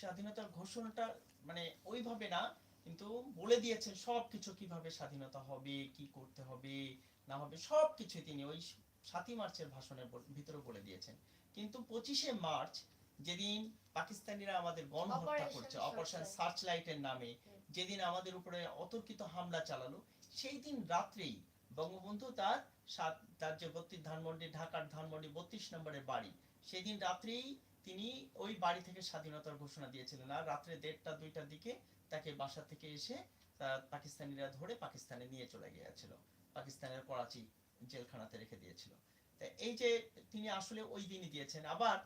স্বাধীনতার ঘোষণাটা মানে ওইভাবে না কিন্তু বলে দিয়েছেন সব কিছু কীভাবে স্বাধীনতা হবে কি করতে হবে না হবে সব কিছু তিনি ওই সাতই মার্চের ভাষণের ভিতরে বলে দিয়েছেন কিন্তু পঁচিশে মার্চ যেদিন পাকিস্তানিরা আমাদের গণহত্যা করছে। অপারেশন সার্চ লাইটের নামে যেদিন আমাদের উপরে অতর্কিত হামলা চালালো সেই দিন রাত্রেই বঙ্গবন্ধু তার সাত তার যে বত্রিশ ধানমন্ডি ঢাকার ধানমন্ডি বত্রিশ নম্বরের বাড়ি সেদিন রাত্রেই তিনি ওই বাড়ি থেকে স্বাধীনতার ঘোষণা দিয়েছিলেন আর রাত্রে দেড়টা, দুইটার দিকে তাকে বাসা থেকে এসে পাকিস্তানিরা ধরে পাকিস্তানে নিয়ে চলে গিয়েছিল। পাকিস্তানের করাচি জেলখানাতে রেখে দিয়েছিল। তা এই যে তিনি আসলে ওই দিনই দিয়েছেন। আবার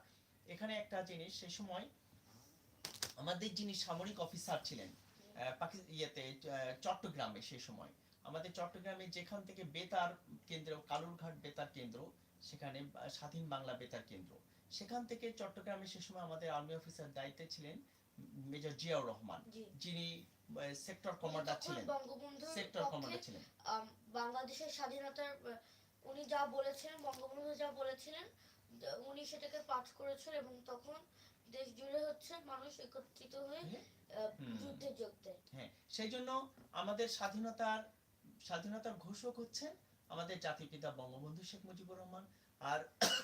এখানে একটা জিনিস, সেই সময় আমাদের যিনি সামরিক অফিসার ছিলেন ইয়েতে চট্টগ্রামে সেই সময়, আমাদের চট্টগ্রামে যেখান থেকে বেতার কেন্দ্র, কালুরঘাট বেতার কেন্দ্র সেখানে স্বাধীন বাংলা বেতার কেন্দ্র। সেখান থেকে চট্টগ্রামে সে সময় আমাদের আর্মি অফিসার দায়িত্বে ছিলেন মেজর জিয়াউর রহমান যিনি সেক্টর কমান্ডার ছিলেন। সেক্টর কমান্ডার ছিলেন। বাংলাদেশের স্বাধীনতার উনি যা বলেছিলেন বঙ্গবন্ধু যা বলেছিলেন উনি সেটাকে পাঠ করেছেন এবং তখন দেশ জুড়ে হচ্ছে মানুষ একত্রিত হয়ে হ্যাঁ। যুদ্ধে যোগ দেয়। হ্যাঁ সেই জন্য আমাদের স্বাধীনতার স্বাধীনতার ঘোষক হচ্ছেন আমাদের জাতির পিতা বঙ্গবন্ধু শেখ মুজিবুর রহমান আর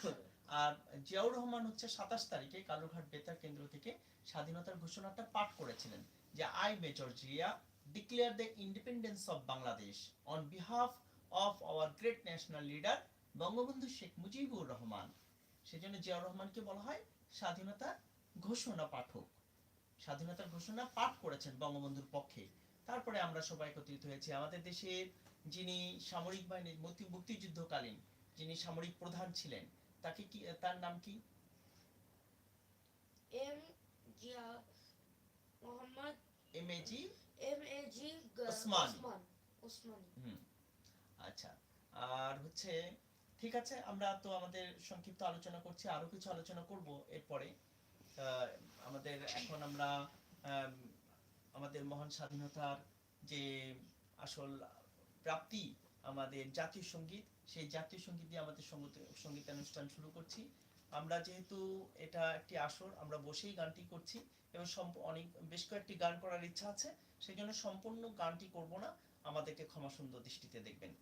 আর জিয়াউর রহমান হচ্ছে সাতাশ তারিখে কালুরঘাট বেতার কেন্দ্র থেকে স্বাধীনতার ঘোষণাটা পাঠ করেছিলেন যে I major Zia declare the independence of Bangladesh on behalf of our great national leader Bangabandhu Sheikh Mujibur Rahman. সেজন্য জিয়াউর রহমানকে বলা হয় স্বাধীনতা ঘোষণা পাঠক। স্বাধীনতার ঘোষণা পাঠ করেছেন বঙ্গবন্ধুর পক্ষে। তারপরে আমরা সবাই একত্রিত হয়েছি আমাদের দেশের যিনি সামরিক বাহিনীর মুক্তি- মুক্তিযুদ্ধকালীন যিনি সামরিক প্রধান ছিলেন তাকে কি তার নাম কি? M Zia Mohammad M A G? M A G Osmani. Osman আচ্ছা। আর হচ্ছে ঠিক আছে আমরা তো আমাদের সংক্ষিপ্ত আলোচনা করছি আরও কিছু আলোচনা করব এরপরে। আহ, আমাদের এখন আমরা আম, আমাদের মহান স্বাধীনতার যে আসল প্রাপ্তি আমাদের জাতীয় সংগীত, সেই জাতীয় সংগীত দিয়ে আমাদের সংগীত, সঙ্গীতানুষ্ঠান শুরু করছি। আমরা যেহেতু এটা একটি আসর, আমরা বসেই গানটি করছি এবং অনেক, বেশ কয়েকটি গান করার ইচ্ছা আছে সেই জন্য সম্পূর্ণ গানটি করব না। আমাদেরকে ক্ষমা সুন্দর দৃষ্টিতে দেখবেন।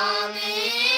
Amen.